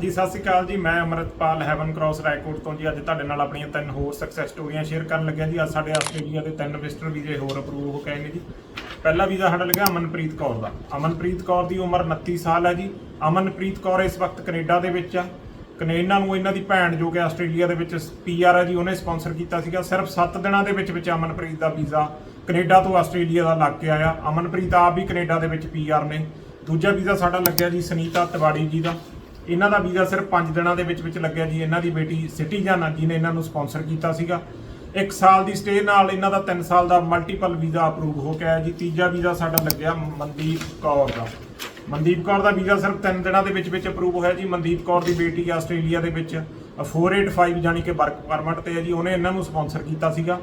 ਹਾਂਜੀ, ਸਤਿ ਸ਼੍ਰੀ ਅਕਾਲ ਜੀ। ਮੈਂ ਅਮਰਤਪਾਲ ਹੈਵਨ ਕ੍ਰਾਸ ਰਾਏਕੋਟ ਤੋਂ ਜੀ। ਅੱਜ ਤੁਹਾਡੇ ਨਾਲ ਆਪਣੀਆਂ ਤਿੰਨ ਹੋਰ ਸਕਸੈਸ ਸਟੋਰੀਆਂ ਸ਼ੇਅਰ ਕਰਨ ਲੱਗਿਆ ਜੀ। ਅੱਜ ਸਾਡੇ ਆਸਟ੍ਰੇਲੀਆ ਦੇ ਤਿੰਨ ਵਿਜ਼ਟਰ ਵੀਜ਼ੇ ਹੋਰ ਅਪਰੂਵ ਹੋ ਗਏ ਨੇ ਜੀ। ਪਹਿਲਾ ਵੀਜ਼ਾ ਸਾਡਾ ਲੱਗਿਆ ਅਮਨਪ੍ਰੀਤ ਕੌਰ ਦਾ। ਅਮਨਪ੍ਰੀਤ ਕੌਰ ਦੀ ਉਮਰ 29 ਸਾਲ ਹੈ ਜੀ। ਅਮਨਪ੍ਰੀਤ ਕੌਰ ਇਸ ਵਕਤ ਕੈਨੇਡਾ ਦੇ ਵਿੱਚ ਆ। ਕੈਨੇਡਾ ਨੂੰ ਇਹਨਾਂ ਦੀ ਭੈਣ ਜੋ ਕਿ ਆਸਟ੍ਰੇਲੀਆ ਦੇ ਵਿੱਚ ਪੀਆਰ ਹੈ ਜੀ, ਉਹਨੇ ਸਪਾਂਸਰ ਕੀਤਾ ਸੀਗਾ। ਸਿਰਫ 7 ਦਿਨਾਂ ਦੇ ਵਿੱਚ ਵਿੱਚ ਅਮਨਪ੍ਰੀਤ ਦਾ ਵੀਜ਼ਾ ਕੈਨੇਡਾ ਤੋਂ ਆਸਟ੍ਰੇਲੀਆ ਦਾ ਲੱਗ ਕੇ ਆਇਆ। ਅਮਨਪ੍ਰੀਤ ਆਪ ਵੀ ਕੈਨੇਡਾ ਦੇ ਵਿੱਚ ਪੀਆਰ ਨੇ। ਦੂਜਾ ਵੀਜ਼ਾ ਸਾਡਾ ਲੱਗਿਆ ਜੀ ਸੁਨੀਤਾ ਤਿਵਾੜੀ ਜੀ ਦਾ। ਇਹਨਾਂ ਦਾ ਵੀਜ਼ਾ ਸਿਰਫ 5 ਦਿਨਾਂ ਦੇ ਵਿੱਚ ਵਿੱਚ ਲੱਗਿਆ ਜੀ। ਇਹਨਾਂ ਦੀ ਬੇਟੀ ਸਿਟੀਜ਼ਨ ਆ ਜਿਹਨੇ ਇਹਨਾਂ ਨੂੰ ਸਪਾਂਸਰ ਕੀਤਾ ਸੀਗਾ। ਇੱਕ ਸਾਲ ਦੀ ਸਟੇ ਨਾਲ ਇਹਨਾਂ ਦਾ 3 ਸਾਲ ਦਾ ਮਲਟੀਪਲ ਵੀਜ਼ਾ ਅਪਰੂਵ ਹੋ ਕੇ ਆਇਆ ਜੀ। ਤੀਜਾ ਵੀਜ਼ਾ ਸਾਡਾ ਲੱਗਿਆ ਮਨਦੀਪ ਕੌਰ ਦਾ। ਮਨਦੀਪ ਕੌਰ ਦਾ ਵੀਜ਼ਾ ਸਿਰਫ 3 ਦਿਨਾਂ ਦੇ ਵਿੱਚ ਵਿੱਚ ਅਪਰੂਵ ਹੋਇਆ ਜੀ। ਮਨਦੀਪ ਕੌਰ ਦੀ ਬੇਟੀ ਆਸਟ੍ਰੇਲੀਆ ਦੇ ਵਿੱਚ 485 ਜਾਨੀ ਕਿ ਵਰਕ ਪਰਮਿਟ ਤੇ ਹੈ ਜੀ। ਉਹਨੇ ਇਹਨਾਂ ਨੂੰ ਸਪਾਂਸਰ ਕੀਤਾ ਸੀਗਾ।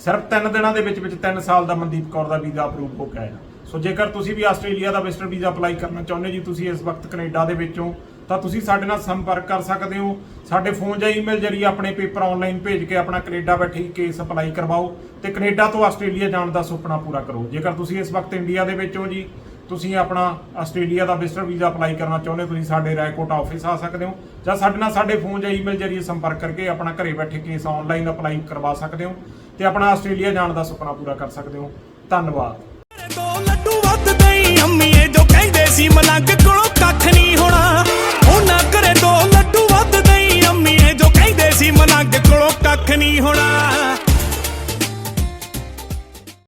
ਸਿਰਫ 3 ਦਿਨਾਂ ਦੇ ਵਿੱਚ ਵਿੱਚ 3 ਸਾਲ ਦਾ ਮਨਦੀਪ ਕੌਰ ਦਾ ਵੀਜ਼ਾ ਅਪਰੂਵ ਹੋ ਕੇ ਆਇਆ। ਸੋ ਜੇਕਰ ਤੁਸੀਂ ਵੀ ਆਸਟ੍ਰੇਲੀਆ ਦਾ ਵਿਜ਼ਟਰ ਵੀਜ਼ਾ ਅਪਲਾਈ ਕਰਨਾ ਚਾਹੁੰਦੇ ਜੀ, ਤੁਸੀਂ ਇਸ ਵਕਤ ਕੈਨੇਡਾ ਦੇ ਵਿੱਚੋਂ ਤਾਂ ਤੁਸੀਂ ਸਾਡੇ ਨਾਲ ਸੰਪਰਕ ਕਰ ਸਕਦੇ ਹੋ। ਸਾਡੇ ਫੋਨ ਜਾਂ ਈਮੇਲ ਜਰੀਏ ਆਪਣੇ ਪੇਪਰ ਆਨਲਾਈਨ ਭੇਜ ਕੇ ਆਪਣਾ ਕੈਨੇਡਾ ਬੈਠੇ ਕੇਸ ਅਪਲਾਈ ਕਰਵਾਓ ਤੇ ਕੈਨੇਡਾ ਤੋਂ ਆਸਟ੍ਰੇਲੀਆ ਜਾਣ ਦਾ ਸੁਪਨਾ ਪੂਰਾ ਕਰੋ। ਜੇਕਰ ਤੁਸੀਂ ਇਸ ਵਕਤ ਇੰਡੀਆ ਦੇ ਵਿੱਚ ਹੋ ਜੀ, ਤੁਸੀਂ ਆਪਣਾ ਆਸਟ੍ਰੇਲੀਆ ਦਾ ਵਿਜ਼ਟਰ ਵੀਜ਼ਾ ਅਪਲਾਈ ਕਰਨਾ ਚਾਹੁੰਦੇ ਹੋ, ਤੁਸੀਂ ਸਾਡੇ ਰਾਏਕੋਟ ਆਫਿਸ ਆ ਸਕਦੇ ਹੋ ਜਾਂ ਸਾਡੇ ਨਾਲ ਸਾਡੇ ਫੋਨ ਜਾਂ ਈਮੇਲ ਜਰੀਏ ਸੰਪਰਕ ਕਰਕੇ ਆਪਣਾ ਘਰੇ ਬੈਠੇ ਕੇਸ ਆਨਲਾਈਨ ਅਪਲਾਈ ਕਰਵਾ ਸਕਦੇ ਹੋ ਤੇ ਆਪਣਾ ਆਸਟ੍ਰੇਲੀਆ ਜਾਣ ਦਾ ਸੁਪਨਾ ਪੂਰਾ ਕਰ ਸਕਦੇ ਹੋ। ਧੰਨਵਾਦ। ਲੱਡੂ ਵੱਧ ਦਈ ਅੰਮੀਏ ਜੋ ਕਹਿੰਦੇ ਸੀ